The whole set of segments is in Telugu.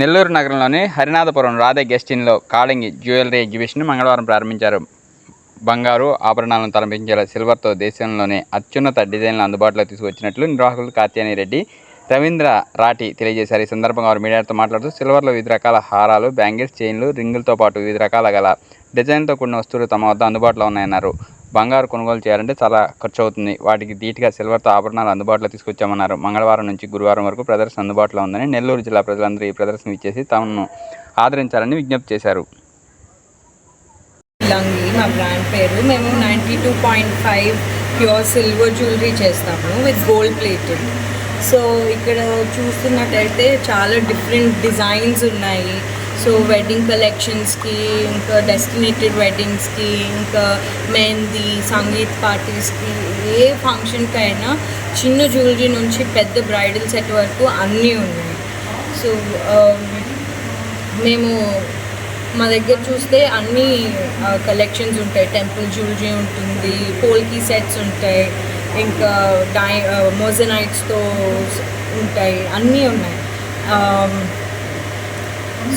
నెల్లూరు నగరంలోని హరినాథపురం రాధే గెస్ట్ ఇన్లో కాళింగి జ్యువెలరీ ఎగ్జిబిషన్ మంగళవారం ప్రారంభించారు. బంగారు ఆభరణాలను తలపించేలా సిల్వర్తో దేశంలోనే అత్యున్నత డిజైన్లు అందుబాటులో తీసుకొచ్చినట్లు నిర్వాహకులు కార్త్యాని రెడ్డి రవీంద్ర రాటి తెలియజేశారు. ఈ సందర్భంగా వారు మీడియాతో మాట్లాడుతూ సిల్వర్లో వివిధ రకాల హారాలు బ్యాంగిల్స్ చైన్లు రింగులతో పాటు వివిధ రకాల గల డిజైన్తో కూడిన వస్తువులు తమ వద్ద అందుబాటులో ఉన్నాయన్నారు. బంగారు కొనుగోలు చేయాలంటే చాలా ఖర్చు అవుతుంది వాటికి ధీటుగా సిల్వర్తో ఆభరణాలు అందుబాటులో తీసుకొచ్చామన్నారు. మంగళవారం నుంచి గురువారం వరకు ప్రదర్శన అందుబాటులో ఉందని నెల్లూరు జిల్లా ప్రజలందరూ ఈ ప్రదర్శన ఇచ్చేసి తమను ఆదరించాలని విజ్ఞప్తి చేశారు. లంగి మా బ్రాండ్ పేరు. మేము ninety two point five pure silver jewellery చేస్తాము విత్ గోల్డ్ ప్లేటెడ్. సో ఇక్కడ చూస్తున్నట్టయితే చాలా డిఫరెంట్ డిజైన్స్ ఉన్నాయి. సో వెడ్డింగ్ కలెక్షన్స్కి ఇంకా డెస్టినేటెడ్ వెడ్డింగ్స్కి ఇంకా మెహందీ సంగీత్ పార్టీస్కి ఏ ఫంక్షన్కైనా చిన్న జ్యువెలరీ నుంచి పెద్ద బ్రైడల్ సెట్ వరకు అన్నీ ఉన్నాయి. సో um, మేము మా దగ్గర చూస్తే అన్ని కలెక్షన్స్ ఉంటాయి. టెంపుల్ జ్యువెలరీ ఉంటుంది పోల్కి సెట్స్ ఉంటాయి ఇంకా డై మోజనైట్స్తో ఉంటాయి అన్నీ ఉన్నాయి. Um,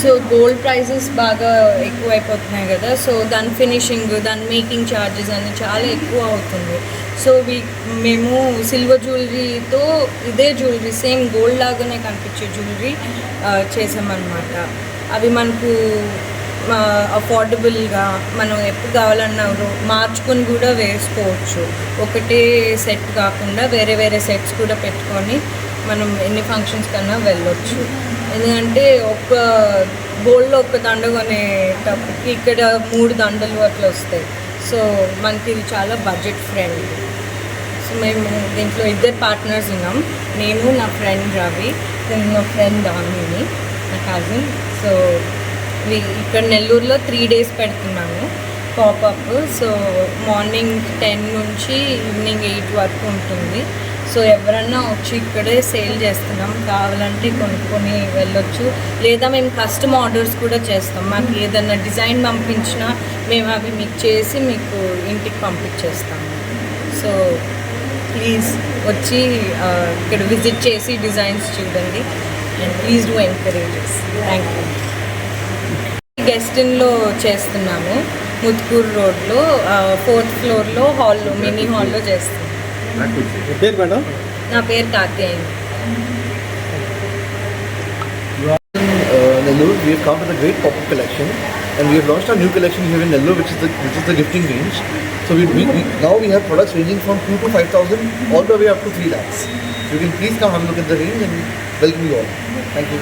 సో గోల్డ్ ప్రైజెస్ బాగా ఎక్కువ అయిపోతున్నాయి కదా. సో దాని ఫినిషింగ్ దాని మేకింగ్ ఛార్జెస్ అన్ని చాలా ఎక్కువ అవుతుంది. సో వీ మేము సిల్వర్ జ్యువెలరీతో ఇదే జ్యువెలరీ సేమ్ గోల్డ్ లాగానే కనిపించే జ్యువెలరీ చేసామన్నమాట. అవి మనకు అఫోర్డబుల్గా మనం ఎప్పుడు కావాలన్నా మార్చుకొని కూడా వేసుకోవచ్చు. ఒకటే సెట్ కాకుండా వేరే వేరే సెట్స్ కూడా పెట్టుకొని మనం ఎన్ని ఫంక్షన్స్ కన్నా వెళ్ళొచ్చు. ఎందుకంటే ఒక గోల్డ్లో ఒక దండ కొనేటప్పటికి ఇక్కడ మూడు దండలు అట్లా వస్తాయి. సో మనకి ఇది చాలా బడ్జెట్ ఫ్రెండ్లీ సో మేము దీంట్లో ఇద్దరు పార్ట్నర్స్ ఉన్నాం. నేను నా ఫ్రెండ్ రవి నా ఫ్రెండ్ దామిని నా కజిన్ సో ఇక్కడ నెల్లూరులో త్రీ డేస్ పెడుతున్నాము పాపప్ సో మార్నింగ్ టెన్ నుంచి ఈవినింగ్ ఎయిట్ వరకు ఉంటుంది. సో ఎవరన్నా వచ్చి ఇక్కడే సేల్ చేస్తున్నాం కావాలంటే కొనుక్కొని వెళ్ళొచ్చు. లేదా మేము కస్టమ్ ఆర్డర్స్ కూడా చేస్తాం. మాకు ఏదైనా డిజైన్ పంపించినా మేము అవి మీకు చేసి మీకు ఇంటికి పంపించేస్తాము. సో ప్లీజ్ వచ్చి ఇక్కడ విజిట్ చేసి డిజైన్స్ చూడండి. And please do encourages thank you గెస్టిన్లో చేస్తున్నాము. ముత్కూరు రోడ్లో ఫోర్త్ ఫ్లోర్లో హాల్లో మినీ హాల్లో చేస్తున్నాము. పేరు మేడం నా పేరు Katyayani uh, Nellore, we have come with a great pop-up collection, and we have launched our new collection here in Nellore, which is the which is the gifting range. So we, we, we now we have products ranging from two to five thousand, all the way up to three lakhs. You can please come have a look at the range and welcome you all. Thank you.